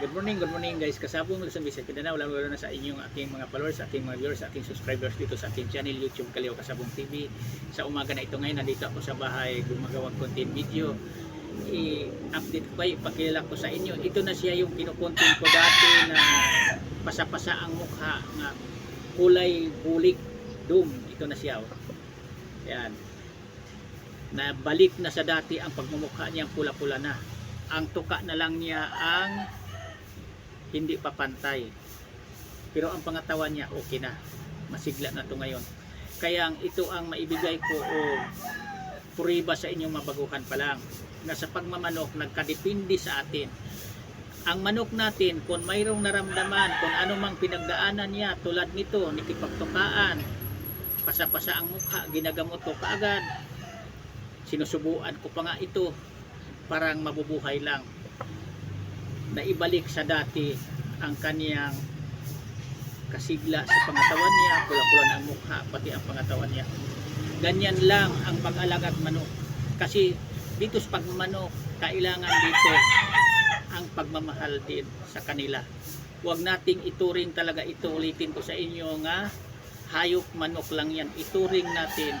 Good morning, good morning guys. Kasabong Luzon, Visayas, Mindanao, lalo lalo na sa inyong aking mga followers, aking mga viewers, aking subscribers dito sa aking channel YouTube Kaliw Kasabong TV. Sa umaga na ito ngayon, nandito ako sa bahay gumagawang content video. I-update ko kayo, ipakilala ko sa inyo. Ito na siya yung kinukontent ko dati na pasapasa ang mukha na kulay bulik doom. Ito na siya. Oh. Yan. Nabalik na sa dati ang pagmumukha niya pula-pula na. Ang tuka na lang niya ang hindi pa pantay. Pero ang pangatawan niya okay na. Masigla na to ngayon. Kaya ito ang maibigay ko o puriba sa inyong mabaguhan pa lang na sa pagmamanok nagkadepende sa atin. Ang manok natin kung mayroong naramdaman kung ano mang pinagdaanan niya tulad nito nikipagtukaan pasa-pasa ang mukha ginagamot ko kaagad sinusubuan ko pa nga ito parang mabubuhay lang na ibalik sa dati ang kaniyang kasigla sa pangatawan niya, pula-pula ng mukha, pati ang pangatawan niya. Ganyan lang ang pag-alagat manok. Kasi dito sa pagmamanok, kailangan dito ang pagmamahal din sa kanila. Huwag nating ituring talaga ito, ulitin ko sa inyo nga hayop manok lang yan. Ituring natin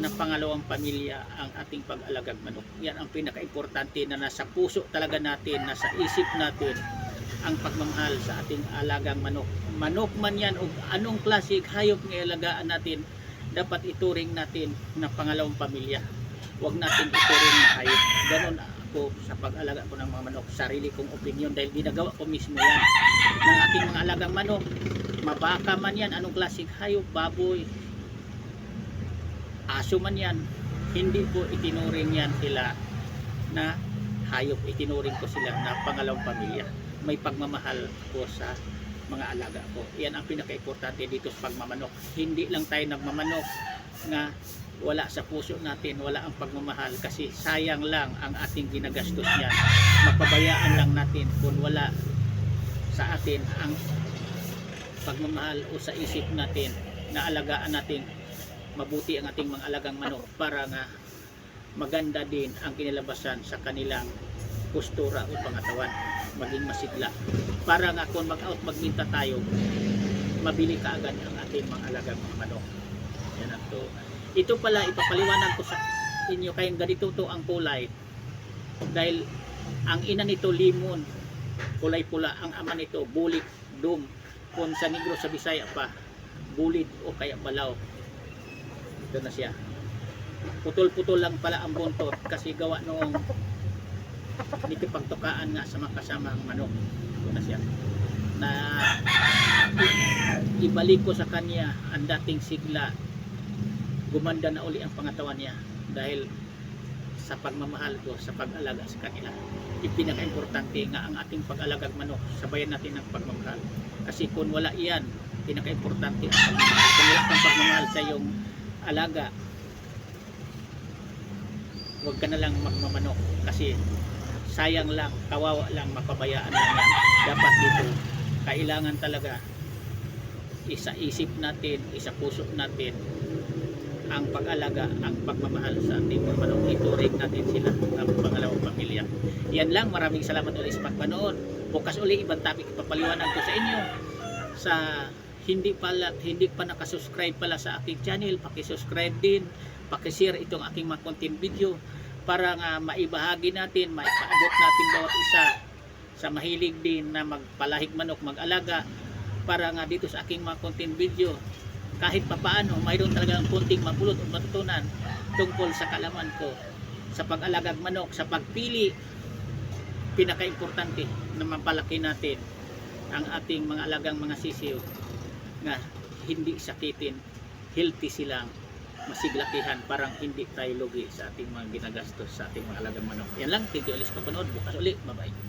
na pangalawang pamilya ang ating pag-alagag manok. Yan ang pinaka-importante na nasa puso talaga natin, nasa isip natin ang pagmamahal sa ating alagang manok. Manok man yan o anong klasik hayop ng alagaan natin, dapat ituring natin na pangalawang pamilya. Huwag natin ituring na hayop. Ganon ako sa pag-alaga ko ng mga manok. Sarili kong opinion dahil ginagawa ko mismo yan. Ng aking mga alagang manok, mabaka man yan, anong klasik hayop, baboy, aso man yan, hindi ko itinuring yan sila na hayop. Itinuring ko sila na pangalawang pamilya. May pagmamahal ko sa mga alaga ko. Yan ang pinaka-importante dito sa pagmamanok. Hindi lang tayo nagmamanok nga wala sa puso natin, wala ang pagmamahal kasi sayang lang ang ating ginagastos niyan. Mapabayaan lang natin kung wala sa atin ang pagmamahal o sa isip natin na alagaan natin mabuti ang ating mga alagang manok para nga maganda din ang kinilabasan sa kanilang postura o pangatawan. Maging masigla. Para nga kung mag-out magminta tayo mabili kaagad ang ating mga alagang mga manok. Yan ang to. Ito pala ipapaliwanag ko sa inyo kayong ganito to ang kulay. Dahil ang ina nito limon. Kulay pula ang ama nito bulik dum. Kung sa negro sa bisaya pa bulid o kaya balaw ito na siya. Putol-putol lang pala ang buntot kasi gawa noong nikipagtukaan nga sa mga kasamang manok. Ito na siya. Na ibalik ko sa kanya ang dating sigla. Gumanda na uli ang pangatawan niya dahil sa pagmamahal ko sa pag-alaga sa kanila. Ipinaka-importante nga ang ating pag-alagag manok sabayan natin ng pagmamahal. Kasi kung wala iyan pinaka-importante ang pagmamahal. Kung wala kang pagmamahal sa iyong alaga huwag ka na lang magmamanok kasi sayang lang, kawawa lang mapabayaan lang dapat dito kailangan talaga isa isip natin, isa puso natin ang pag-alaga, ang pagmamahal sa ating manok. Ituring natin sila ang pangalawang pamilya. Yan lang, maraming salamat ulit sa pagpanood. Bukas uli ibang topic ipapaliwanag ko sa inyo sa hindi pala hindi pa nakasubscribe pala sa aking channel, paki-subscribe din, paki-share itong aking mga content video para nga maibahagi natin, maipaabot natin bawat isa sa mahilig din na magpalahig manok, mag-alaga para nga dito sa aking mga content video. Kahit papaano mayroon talagang kunting mapulot o matutunan tungkol sa kalaman ko. Sa pag-alagag manok, sa pagpili pinaka-importante na mapalaki natin ang ating mga alagang mga sisiw nga hindi sakitin healthy silang masiglakihan parang hindi tayo lugi sa ating mga ginagastos sa ating mga alagang manok. Yan lang, thank you ulit sa papanood. Bukas ulit, bye bye